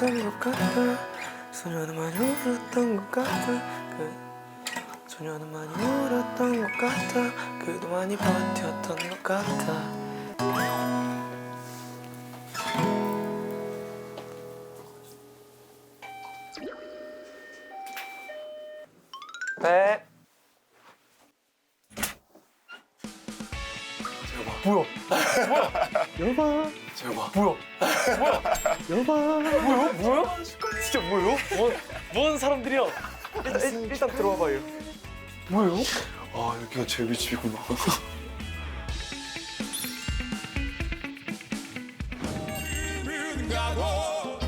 울었던 것 같아. 소녀는 많이 울었던 것 같아. 그 소녀는 많이 울었던 것 같아. 그도 많이 버텼던 것 같아. 네. 뭐야? 여봐 제발. 뭐야? 여봐 뭐야? 뭐야? 진짜 뭐예요? 뭔, 뭔 사람들이야? 일단, 일, 일단 들어와 봐요. 뭐예요? 아 여기가 제비 집이구나. 가고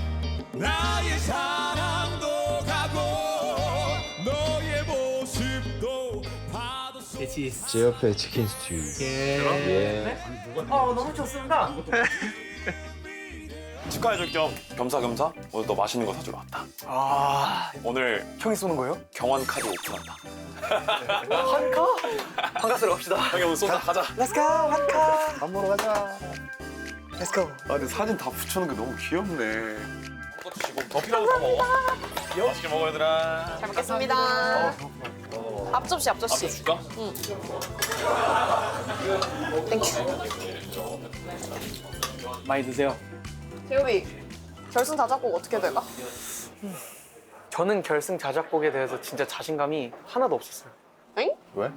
나의 사랑도 가고 너의 모습도 파도 속제 옆에 치킨 스튜. 예. 어 너무 좋습니다 축하해줄 겸 겸사겸사 오늘 너 맛있는 거 사주러 왔다. 아 오늘 형이 쏘는 거예요? 경환 카드 오픈한다. 한카? 한카스로 갑시다 형이 오늘 쏜다 가자. Let's go 한카 밥 먹으러 가자. Let's go 아 근데 사진 다 붙여놓은 게 너무 귀엽네. 더 필요하면 더 먹어. 맛있게 먹어 얘들아. 잘 먹겠습니다. 앞접시 앞접시. 줄까? 땡큐. 많이 드세요 재욱이 결승 다작곡 어떻게 될까? 저는 결승 자작곡에 대해서 진짜 자신감이 하나도 없었어요 엥? 왜?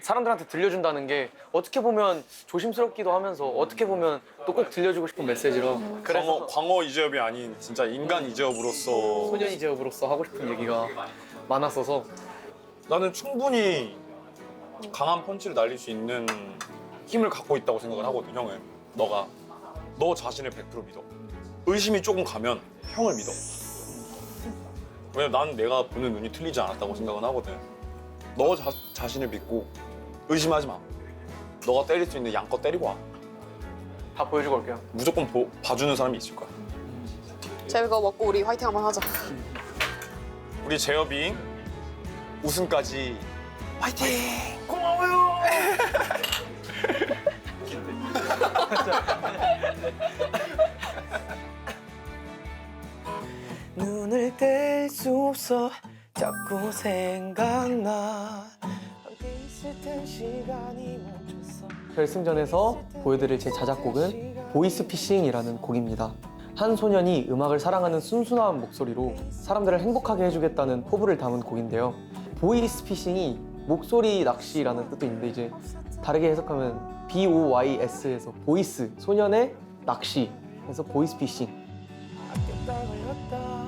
사람들한테 들려준다는 게 어떻게 보면 조심스럽기도 하면서 어떻게 보면 또 꼭 들려주고 싶은 메시지라 광어, 그래서 광어 이재엽이 아닌 진짜 인간 이재엽으로서 소년이 제업으로서 하고 싶은 얘기가 많았어서 나는 충분히 강한 펀치를 날릴 수 있는 힘을 갖고 있다고 생각을 하거든 형은. 너가. 너 자신을 100% 믿어. 의심이 조금 가면 형을 믿어. 왜냐면 난 내가 보는 눈이 틀리지 않았다고 생각은 하거든. 너 자, 자신을 믿고 의심하지 마. 너가 때릴 수 있는 양껏 때리고 와. 다 보여주고 올게요. 무조건 보- 봐주는 사람이 있을 거야. 재욱이가 먹고 우리 화이팅 한번 하자. 우리 재엽이 우승까지 화이팅! 고마워요 눈을 뗄 수 없어 자꾸 생각나 함께 있을 땐 시간이 멈췄어 결승전에서 보여드릴 제 자작곡은 보이스피싱이라는 곡입니다. 한 소년이 음악을 사랑하는 순수한 목소리로 사람들을 행복하게 해주겠다는 포부를 담은 곡인데요. 보이스피싱이 목소리 낚시라는 뜻도 있는데 이제 다르게 해석하면 B O Y S에서 보이스 소년의 낚시 해서 보이스피싱. 걸렸다